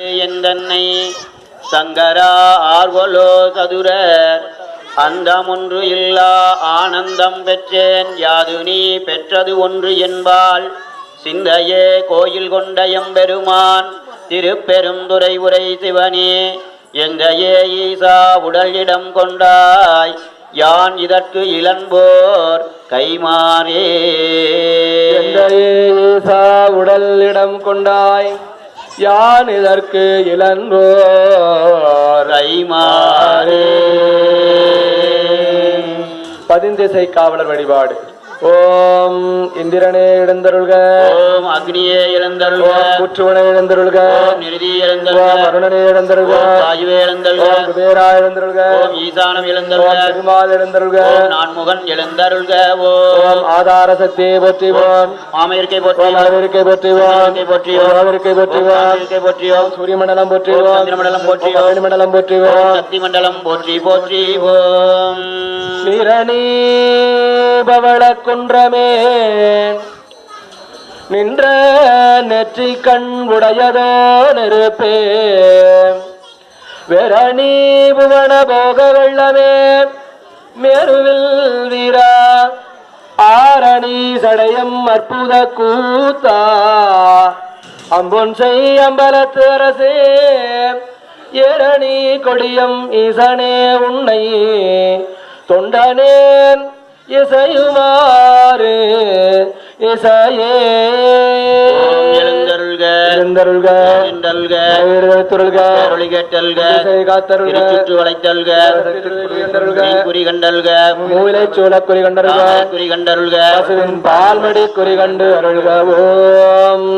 எந்தன்னை? சங்கரா ஆர்வலோ சதுர அந்தமொன்று இல்லா ஆனந்தம் பெற்றேன். யாது நீ பெற்றது ஒன்று என்பால் சிந்தையே கோயில் கொண்ட எம்பெருமான் திருப்பெருந்துரை உரை சிவனே. எங்கையே ஈசா உடல் இடம் கொண்டாய் யான் இதற்கு இளன்போர் கைமாறே. எந்தையே ஈசா உடல் இடம் கொண்டாய் யான் இதற்கு இளங்கோ கைமாறே பதிந்திசை காவலர் வழிபாடு. ஓம் இந்திரனே எழுந்தருள்க ஓம் அக்னியே இழந்தருள்க ஓம் கூற்றுவனே எழுந்தருள்க நிருதி எழுந்தருள்க ஓம் வாயுவே இழந்தருள்க ஓம் குபேரா எழுந்தருள்க ஓம் ஈசானம் இழந்தருள்க ஓம் திருமால் எழுந்தருள்க நான்முகன் எழுந்தருள்க ஓம் ஆதார சக்தியை போற்றிவோம் மாமயிருக்கை ஓம் போற்றியோம் அளவிற்கை போற்றிவோம் போற்றியோம் அளவிற்கை போற்றிவோம் மாமயிருக்கை போற்றியோம் சூரிய மண்டலம் போற்றிவோம் போற்றிவோம். ஓம் மண்டலம் போற்றிவோம் சக்தி மண்டலம் போற்றி போற்றி ஓம் நிரணி பவள குன்றமே நின்ற நெற்றி கண் உடையதோ நெருப்பே. வெரணி புவன போக வெள்ளமே. மேருவில் வீரா. ஆரணி சடையம் அற்புத கூத்தா. அம்பொன் செய் அம்பலத்து அரசே. ஏரணி கொடியம் ஈசனே உன்னை தொண்டனேன். இசையுமாறு இசையே. மூலை சூழ குறி கண்டருள்க குறி கண்டருள்க பால்மடி குறி கண்டு அருள்க ஓம்.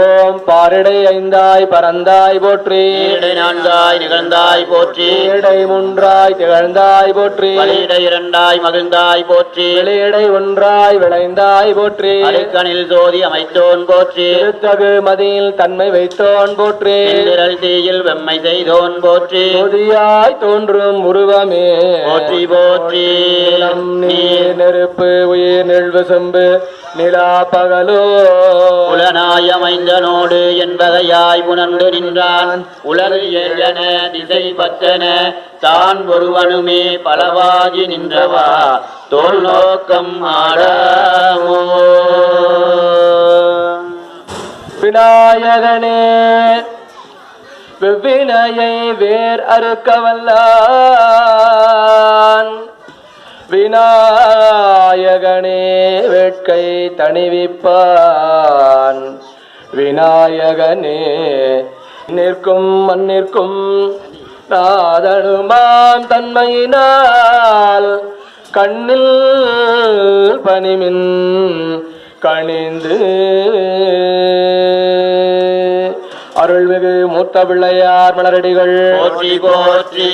ஓம் பாரிடை ஐந்தாய் பரந்தாய் போற்றி. ஈடை நான்காய் நிகழ்ந்தாய் போற்றி. ஏடை மூன்றாய் திகழ்ந்தாய் போற்றி. வலியிட இரண்டாய் மகிழ்ந்தாய் போற்றி. வெளியடை ஒன்றாய் விளைந்தாய் போற்றி. அடுக்கணில் சோதி அமைத்தோன் போற்றி. திருத்தகு மதியில் தன்மை வைத்தோன் போற்றி. திரள் தீயில் வெம்மை செய்தோன் போற்றி. ஜோதியாய் தோன்றும் உருவமே. போற்றி போற்றி. நீர். நெருப்பு உயிர் நெழ்வு செம்பு நிலா பகலோ. உலனாய் அமைந்தனோடு என்பதையாய் உணர்ந்து நின்றான். உலர் என திசை பத்தன தான் ஒருவனுமே பலவாகி நின்றவா. தோல் நோக்கம் ஆடாமோ. விநாயகனே வெவ்வினையை வேர் அறுக்க வல்லான் விநாயகனே வேட்கை தணிவிப்பான். விநாயகனே நிற்கும் மண்ணிற்கும் நாதனுமாம் தன்மையினால் கண்ணில் பனிமின் கணிந்து அருள்மிகு மூத்த பிள்ளையார் மலரடிகள். போற்றி